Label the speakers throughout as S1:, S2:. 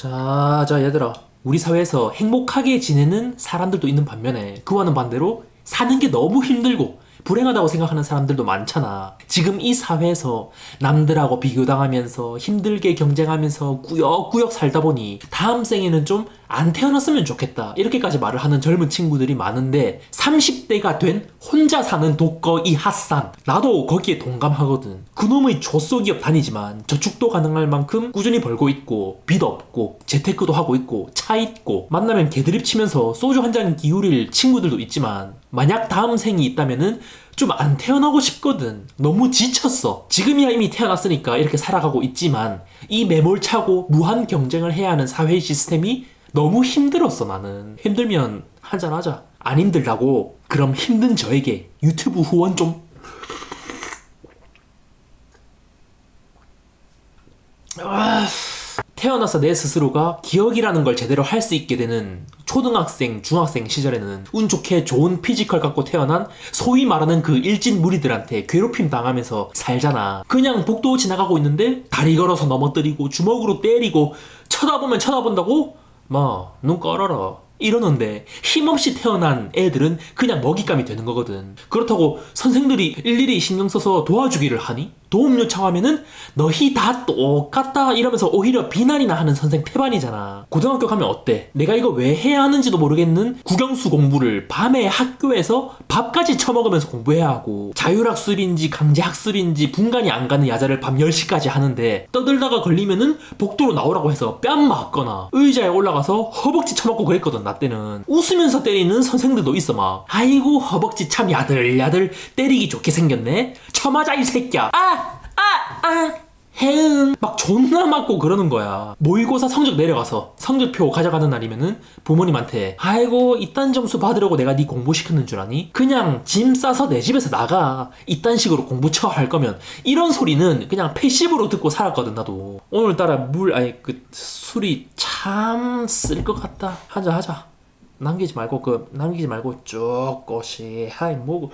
S1: 자, 자, 얘들아. 우리 사회에서 행복하게 지내는 사람들도 있는 반면에 그와는 반대로 사는 게 너무 힘들고 불행하다고 생각하는 사람들도 많잖아. 지금 이 사회에서 남들하고 비교당하면서 힘들게 경쟁하면서 꾸역꾸역 살다 보니 다음 생에는 좀 안 태어났으면 좋겠다. 이렇게까지 말을 하는 젊은 친구들이 많은데 30대가 된 혼자 사는 독거 이 핫산. 나도 거기에 동감하거든. 그놈의 조소기업 다니지만 저축도 가능할 만큼 꾸준히 벌고 있고 빚 없고 재테크도 하고 있고 차 있고 만나면 개드립 치면서 소주 한 잔 기울일 친구들도 있지만 만약 다음 생이 있다면은 좀 안 태어나고 싶거든. 너무 지쳤어. 지금이야 이미 태어났으니까 이렇게 살아가고 있지만 이 매몰차고 무한 경쟁을 해야 하는 사회 시스템이 너무 힘들었어 나는. 힘들면 한잔 하자. 안 힘들다고 그럼 힘든 저에게 유튜브 후원 좀 아, 태어나서 내 스스로가 기억이라는 걸 제대로 할 수 있게 되는 초등학생, 중학생 시절에는 운 좋게 좋은 피지컬 갖고 태어난 소위 말하는 그 일진 무리들한테 괴롭힘 당하면서 살잖아. 그냥 복도 지나가고 있는데 다리 걸어서 넘어뜨리고 주먹으로 때리고 쳐다보면 쳐다본다고? 마, 눈 깔아라. 이러는데 힘없이 태어난 애들은 그냥 먹잇감이 되는 거거든. 그렇다고 선생들이 일일이 신경 써서 도와주기를 하니? 도움 요청하면은 너희 다 똑같다 이러면서 오히려 비난이나 하는 선생 태반이잖아. 고등학교 가면 어때? 내가 이거 왜 해야 하는지도 모르겠는 국영수 공부를 밤에 학교에서 밥까지 처먹으면서 공부해야 하고 자율학습인지 강제학습인지 분간이 안 가는 야자를 밤 10시까지 하는데 떠들다가 걸리면은 복도로 나오라고 해서 뺨 맞거나 의자에 올라가서 허벅지 쳐먹고 그랬거든 나 때는 웃으면서 때리는 선생들도 있어 막 아이고 허벅지 참 야들야들 때리기 좋게 생겼네 쳐맞아 이 새끼야 아! 아! 아! 해응 막 존나 맞고 그러는 거야. 모의고사 성적 내려가서 성적표 가져가는 날이면은 부모님한테 아이고 이딴 점수 받으려고 내가 네 공부시켰는 줄 아니? 그냥 짐 싸서 내 집에서 나가. 이딴 식으로 공부 쳐할 거면. 이런 소리는 그냥 패시브로 듣고 살았거든 나도. 오늘따라 물 아니 그 술이 참 쓸 것 같다. 한잔 하자. 남기지 말고 그 남기지 말고 쭉 꼬시. 하이 뭐고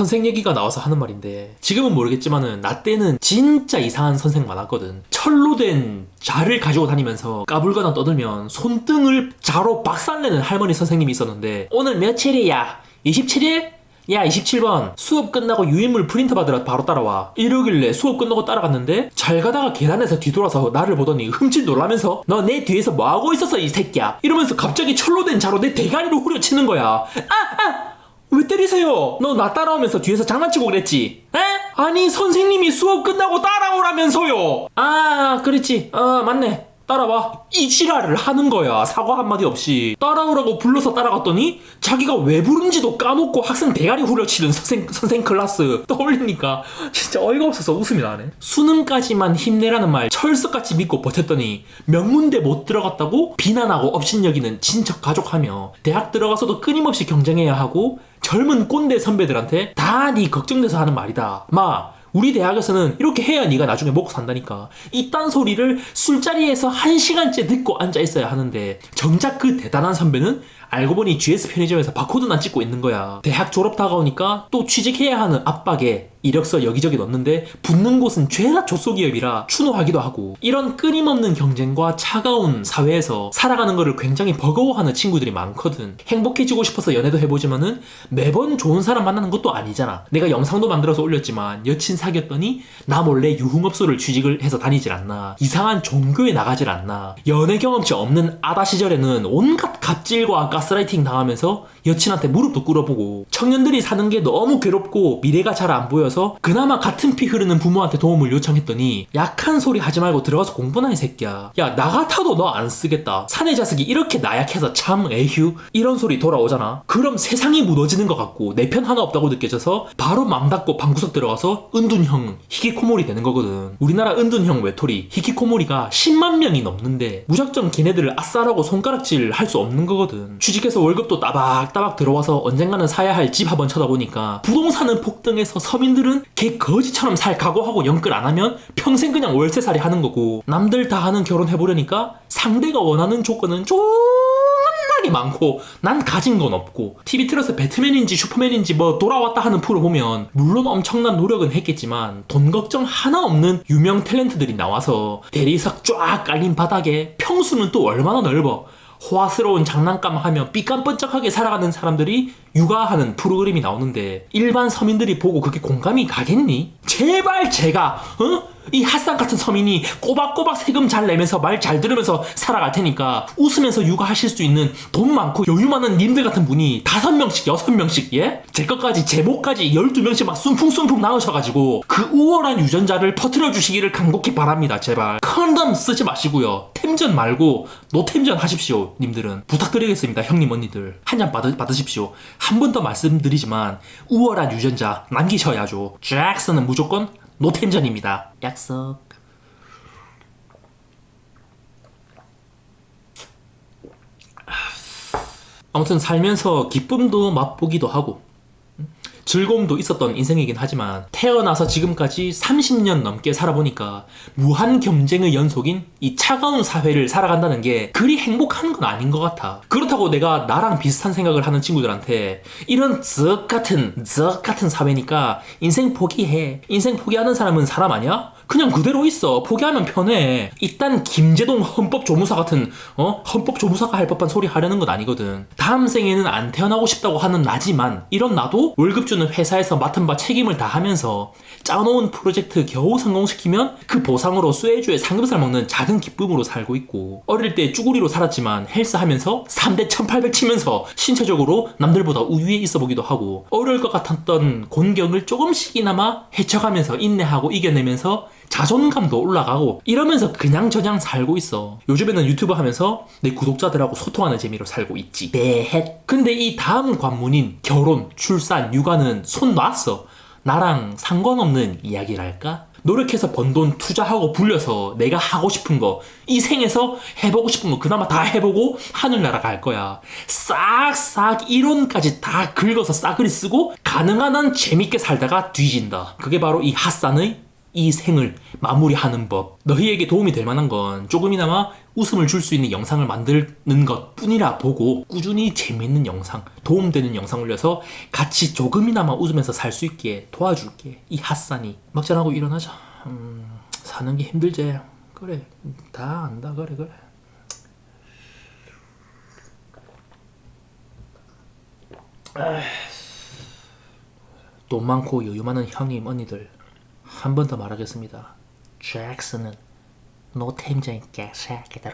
S1: 선생 얘기가 나와서 하는 말인데 지금은 모르겠지만은 나 때는 진짜 이상한 선생 많았거든 철로 된 자를 가지고 다니면서 까불거나 떠들면 손등을 자로 박살내는 할머니 선생님이 있었는데 오늘 며칠이야? 27일? 야 27번 수업 끝나고 유인물 프린터 받으러 바로 따라와 이러길래 수업 끝나고 따라갔는데 잘 가다가 계단에서 뒤돌아서 나를 보더니 흠칫 놀라면서 너 내 뒤에서 뭐하고 있었어 이 새끼야 이러면서 갑자기 철로 된 자로 내 대가리를 후려치는 거야 아! 아! 왜 때리세요? 너 나 따라오면서 뒤에서 장난치고 그랬지? 에? 아니 선생님이 수업 끝나고 따라오라면서요 아 그랬지 어 맞네 따라와. 이 지랄을 하는 거야. 사과 한마디 없이. 따라오라고 불러서 따라갔더니 자기가 왜 부른지도 까먹고 학생 대가리 후려치는 선생, 선생 클래스. 떠올리니까 진짜 어이가 없어서 웃음이 나네. 수능까지만 힘내라는 말 철석같이 믿고 버텼더니 명문대 못 들어갔다고 비난하고 업신여기는 친척 가족하며 대학 들어가서도 끊임없이 경쟁해야 하고 젊은 꼰대 선배들한테 다 네 걱정돼서 하는 말이다. 마 우리 대학에서는 이렇게 해야 네가 나중에 먹고 산다니까. 이딴 소리를 술자리에서 한 시간째 듣고 앉아 있어야 하는데 정작 그 대단한 선배는 알고 보니 GS 편의점에서 바코드나 찍고 있는 거야. 대학 졸업 다가오니까 또 취직해야 하는 압박에 이력서 여기저기 넣는데 붙는 곳은 죄다 조소기업이라 추노하기도 하고. 이런 끊임없는 경쟁과 차가운 사회에서 살아가는 거를 굉장히 버거워하는 친구들이 많거든. 행복해지고 싶어서 연애도 해보지만은 매번 좋은 사람 만나는 것도 아니잖아. 내가 영상도 만들어서 올렸지만 여친 사귀었더니 나 몰래 유흥업소를 취직을 해서 다니질 않나. 이상한 종교에 나가질 않나. 연애 경험치 없는 아다 시절에는 온갖 갑질과 가스라이팅 당하면서 여친한테 무릎도 꿇어보고 청년들이 사는 게 너무 괴롭고 미래가 잘 안 보여서 그나마 같은 피 흐르는 부모한테 도움을 요청했더니 약한 소리 하지 말고 들어가서 공부나 해 새끼야. 야 나 같아도 너 안 쓰겠다. 사내 자식이 이렇게 나약해서 참 에휴. 이런 소리 돌아오잖아. 그럼 세상이 무너지는 것 같고 내 편 하나 없다고 느껴져서 바로 맘 닫고 방구석 들어가서 은둔형 히키코모리 되는 거거든. 우리나라 은둔형 외톨이 히키코모리가 10만 명이 넘는데 무작정 걔네들을 아싸라고 손가락질 할 수 없는 거거든 취직해서 월급도 따박따박 들어와서 언젠가는 사야 할 집 한번 쳐다보니까 부동산은 폭등해서 서민들은 개 거지처럼 살 각오하고 연끌 안 하면 평생 그냥 월세살이 하는 거고 남들 다 하는 결혼 해보려니까 상대가 원하는 조건은 워낙에 많고 난 가진 건 없고 TV 틀어서 배트맨인지 슈퍼맨인지 뭐 돌아왔다 하는 프로 보면 물론 엄청난 노력은 했겠지만 돈 걱정 하나 없는 유명 탤런트들이 나와서 대리석 쫙 깔린 바닥에 평수는 또 얼마나 넓어 호화스러운 장난감 하며 삐깜번쩍하게 살아가는 사람들이 육아하는 프로그램이 나오는데 일반 서민들이 보고 그게 공감이 가겠니? 제발 제가 어? 이 핫산 같은 서민이 꼬박꼬박 세금 잘 내면서 말 잘 들으면서 살아갈 테니까 웃으면서 육아하실 수 있는 돈 많고 여유 많은 님들 같은 분이 다섯 명씩 여섯 명씩 예? 제 것까지 제 목까지 열두 명씩 막 숨풍숨풍 나오셔가지고 그 우월한 유전자를 퍼뜨려 주시기를 간곡히 바랍니다 제발. 컨덤 쓰지 마시고요. 템전 말고 노템전 하십시오 님들은. 부탁드리겠습니다 형님 언니들. 한 잔 받으십시오. 한 번 더 말씀드리지만 우월한 유전자 남기셔야죠. 잭슨은 무조건 노템전입니다. 약속. 아무튼 살면서 기쁨도 맛보기도 하고. 음, 즐거움도 있었던 인생이긴 하지만 태어나서 지금까지 30년 넘게 살아보니까 무한 경쟁의 연속인 이 차가운 사회를 살아간다는 게 그리 행복한 건 아닌 것 같아. 그렇다고 내가 나랑 비슷한 생각을 하는 친구들한테 이런 적 같은 적 같은 사회니까 인생 포기해. 인생 포기하는 사람은 사람 아니야? 그냥 그대로 있어. 포기하면 편해. 일단 김재동 헌법 조무사 같은 어 헌법 조무사가 할 법한 소리 하려는 건 아니거든. 다음 생에는 안 태어나고 싶다고 하는 나지만 이런 나도 월급 주는 회사에서 맡은 바 책임을 다하면서 짜놓은 프로젝트 겨우 성공시키면 그 보상으로 쇠주에 삼겹살 먹는 작은 기쁨으로 살고 있고 어릴 때 쭈구리로 살았지만 헬스하면서 3대 1800 치면서 신체적으로 남들보다 우위에 있어 보기도 하고 어려울 것 같았던 곤경을 조금씩이나마 헤쳐가면서 인내하고 이겨내면서 자존감도 올라가고 이러면서 그냥 저냥 살고 있어. 요즘에는 유튜브 하면서 내 구독자들하고 소통하는 재미로 살고 있지. 네헷. 근데 이 다음 관문인 결혼, 출산, 육아는 손 놨어. 나랑 상관없는 이야기랄까? 노력해서 번 돈 투자하고 불려서 내가 하고 싶은 거, 이 생에서 해보고 싶은 거 그나마 다 해보고 하늘나라 갈 거야. 싹싹 이론까지 다 긁어서 싸그리 쓰고 가능한 한 재밌게 살다가 뒤진다. 그게 바로 이 핫산의 이 생을 마무리하는 법. 너희에게 도움이 될 만한 건 조금이나마 웃음을 줄 수 있는 영상을 만드는 것 뿐이라 보고 꾸준히 재밌는 영상, 도움되는 영상 올려서 같이 조금이나마 웃으면서 살 수 있게 도와줄게. 이 핫산이. 막전하고 일어나자. 음, 사는 게 힘들지. 그래. 다 안다. 그래, 그래. 돈 많고 여유 많은 형님, 언니들. 한 번 더 말하겠습니다. 잭슨은 노템전인 개새끼들.